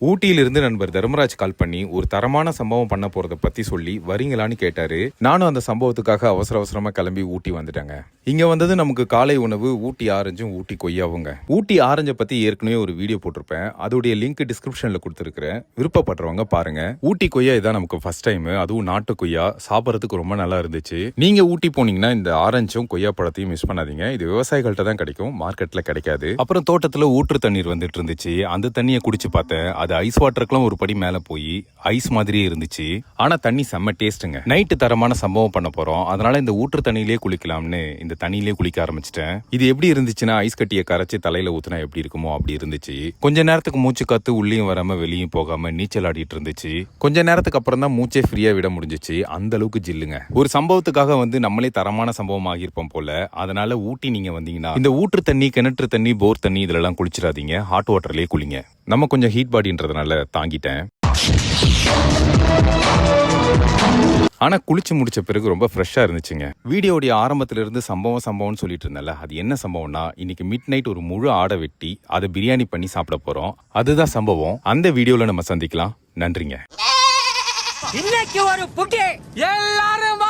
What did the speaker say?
ஊட்டியிலிருந்து நண்பர் தர்மராஜ் கால் பண்ணி ஒரு தரமான சம்பவம் பண்ண போறத பத்தி சொல்லி வரீங்களான்னு கேட்டாரு. நானும் அந்த சம்பவத்துக்காக அவசர அவசரமா கிளம்பி ஊட்டி வந்துட்டேங்க. இங்க வந்தது நமக்கு காலை உணவு ஊட்டி ஆரஞ்சும் ஊட்டி கொய்யாவுங்க. ஊட்டி ஆரஞ்சை பத்தி ஏற்கனவே ஒரு வீடியோ போட்டிருப்பேன். அதோடைய லிங்க் டிஸ்கிரிப்ஷன்ல கொடுத்துருக்கிறேன். விருப்பப்படுறவங்க பாருங்க. ஊட்டி கொய்யா இதான் நமக்கு ஃபர்ஸ்ட் டைம் அதுவும் நாட்டு கொய்யா. சாப்பிட்றதுக்கு ரொம்ப நல்லா இருந்துச்சு. நீங்க ஊட்டி போனீங்கன்னா இந்த ஆரஞ்சும் கொய்யா பழத்தையும் மிஸ் பண்ணாதீங்க. இது விவசாயிகள்ட்ட தான் கிடைக்கும். மார்க்கெட்ல கிடைக்காது. அப்புறம் தோட்டத்துல ஊற்று தண்ணீர் வந்துட்டு இருந்துச்சு. அந்த தண்ணியை குடிச்சு பார்த்தேன். அது ஐஸ் வாட்டருக்குலாம் ஒரு படி மேலே போய் ஐஸ் மாதிரியே இருந்துச்சு. ஆனால் தண்ணி செம்ம டேஸ்ட்டுங்க நைட்டு தரமான சம்பவம் பண்ண போகிறோம் அதனால இந்த ஊற்று தண்ணியிலே குளிக்கலாம்னு இந்த தண்ணியிலே குளிக்க ஆரம்பிச்சிட்டேன். இது எப்படி இருந்துச்சுன்னா ஐஸ் கட்டியை கரைச்சி தலையில் ஊற்றினா எப்படி இருக்குமோ அப்படி இருந்துச்சு. கொஞ்ச நேரத்துக்கு மூச்சு காத்து உள்ளேயும் வராமல் வெளியும் போகாமல் நீச்சல் ஆடிட்டு இருந்துச்சு. கொஞ்ச நேரத்துக்கு அப்புறம் தான் மூச்சே ஃப்ரீயாக விட முடிஞ்சிச்சு. அந்த அளவுக்கு ஜில்லுங்க. ஒரு சம்பவத்துக்காக வந்து நம்மளே தரமான சம்பவம் ஆகியிருப்போம் போல. அதனால ஊட்டி நீங்க வந்தீங்கன்னா இந்த ஊற்று தண்ணி கிணற்று தண்ணி போர் தண்ணி இதுலலாம் குளிச்சிடாதீங்க. ஹாட் வாட்டர்லேயே குளிங்க. நம்ம கொஞ்சம் ஹீட் பாடின்றதுனால தாங்கிட்டேன். ஆனா குளிச்சு முடிச்ச பிறகு ரொம்ப ஃப்ரெஷ்ஷா இருந்துச்சுங்க. வீடியோடைய ஆரம்பத்துல இருந்து சம்பவம் சம்பவம்னு சொல்லிட்டு இருந்தேன்ல அது என்ன சம்பவம்னா இன்னைக்கு மிட் நைட் ஒரு முழு ஆடை வெட்டி அதை பிரியாணி பண்ணி சாப்பிட போறோம். அதுதான் சம்பவம். அந்த வீடியோல நம்ம சந்திக்கலாம். நன்றிங்க. இன்னைக்கு ஒரு புட்டி எல்லாரும்